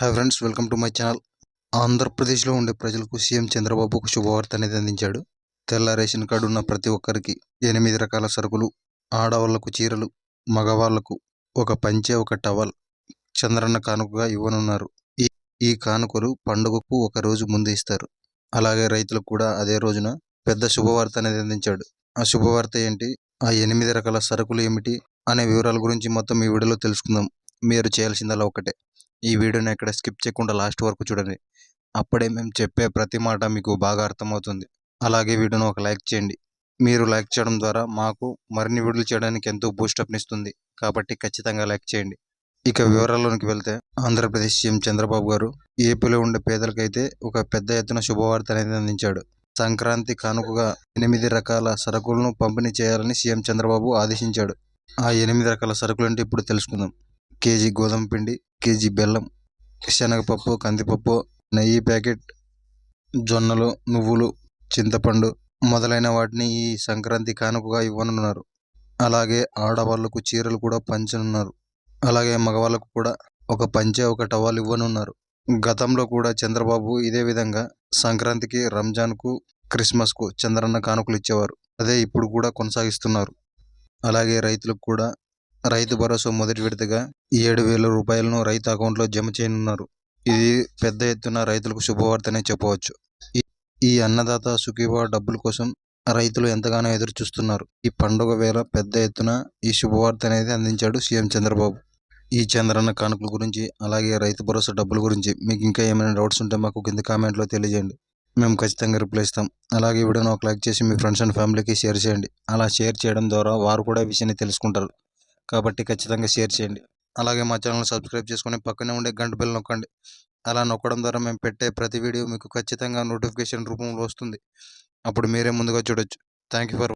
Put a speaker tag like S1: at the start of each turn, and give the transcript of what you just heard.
S1: Hi friends welcome to my channel ఆంధ్రప్రదేశ్లో ఉండే ప్రజలకు సీఎం చంద్రబాబు ఒక శుభవార్త అనేది అందించాడు తెల్ల రేషన్ కార్డు ఉన్న ప్రతి ఒక్కరికి ఎనిమిది రకాల సరుకులు ఆడవాళ్ళకు చీరలు మగవాళ్ళకు ఒక పంచె ఒక టవల్ చంద్రన్న కానుకగా ఇవ్వనున్నారు. ఈ ఈ కానుకలు పండుగకు ఒక రోజు ముందు ఇస్తారు. అలాగే రైతులకు కూడా అదే రోజున పెద్ద శుభవార్త అనేది అందించాడు ఆ శుభవార్త ఏంటి? ఆ ఎనిమిది రకాల సరుకులు ఏమిటి? అనే వివరాల గురించి మొత్తం ఈ వీడియోలో తెలుసుకుందాం. మీరు చేయాల్సిందల్లా ఒకటే. ఈ వీడియోని ఎక్కడ స్కిప్ చేయకుండా లాస్ట్ వరకు చూడండి. అప్పుడే మేము చెప్పే ప్రతి మాట మీకు బాగా అర్థమవుతుంది. అలాగే వీడియోని ఒక లైక్ చేయండి. మీరు లైక్ చేయడం ద్వారా మాకు మరిన్ని వీడియోలు చేయడానికి ఎంతో బూస్టప్ని ఇస్తుంది. కాబట్టి ఖచ్చితంగా లైక్ చేయండి. ఇక వివరాల్లోనికి వెళ్తే ఆంధ్రప్రదేశ్ సీఎం చంద్రబాబు గారు ఏపీలో ఉండే పేదలకైతే ఒక పెద్ద ఎత్తున శుభవార్త అనేది అందించాడు. సంక్రాంతి కానుకగా ఎనిమిది రకాల సరుకులను పంపిణీ చేయాలని సీఎం చంద్రబాబు ఆదేశించాడు. ఆ ఎనిమిది రకాల సరుకులు అంటే ఇప్పుడు తెలుసుకుందాం. కేజీ గోధుమ పిండి కేజీ బెల్లం శనగపప్పు కందిపప్పు నెయ్యి ప్యాకెట్ జొన్నలు నువ్వులు చింతపండు మొదలైన వాటిని ఈ సంక్రాంతి కానుకగా ఇవ్వనున్నారు. అలాగే ఆడవాళ్ళకు చీరలు కూడా పంచనున్నారు. అలాగే మగవాళ్ళకు కూడా ఒక పంచె ఒక టవల్ ఇవ్వనున్నారు. గతంలో కూడా చంద్రబాబు ఇదే విధంగా సంక్రాంతికి రంజాన్కు క్రిస్మస్కు చంద్రన్న కానుకలు ఇచ్చేవారు. అదే ఇప్పుడు కూడా కొనసాగిస్తున్నారు. అలాగే రైతులకు కూడా రైతు భరోసా మొదటి విడతగా ఏడు వేల రూపాయలను రైతు అకౌంట్లో జమ చేయనున్నారు. ఇది పెద్ద ఎత్తున రైతులకు శుభవార్తనే చెప్పవచ్చు. ఈ- అన్నదాత సుఖీభావ డబ్బుల కోసం రైతులు ఎంతగానో ఎదురు చూస్తున్నారు ఈ పండుగ వేళ పెద్ద ఎత్తున ఈ శుభవార్త అనేది అందించాడు సీఎం చంద్రబాబు. ఈ చంద్రన్న కానుకల గురించి అలాగే రైతు భరోసా డబ్బుల గురించి మీకు ఇంకా ఏమైనా డౌట్స్ ఉంటే మాకు కింద కామెంట్లో తెలియజేయండి. మేము ఖచ్చితంగా రిప్లై ఇస్తాం. అలాగే వీడియోను ఒక లైక్ చేసి మీ ఫ్రెండ్స్ అండ్ ఫ్యామిలీకి షేర్ చేయండి. అలా షేర్ చేయడం ద్వారా వారు కూడా విషయాన్ని తెలుసుకుంటారు. కాబట్టి ఖచ్చితంగా షేర్ చేయండి. అలాగే మా ఛానల్ సబ్స్క్రైబ్ చేసుకొని పక్కనే ఉండే గంట బిల్ నొక్కండి. అలా నొక్కడం ద్వారా మేము పెట్టే ప్రతి వీడియో మీకు ఖచ్చితంగా నోటిఫికేషన్ రూపంలో వస్తుంది. అప్పుడు మీరే ముందుగా చూడొచ్చు. Thank you for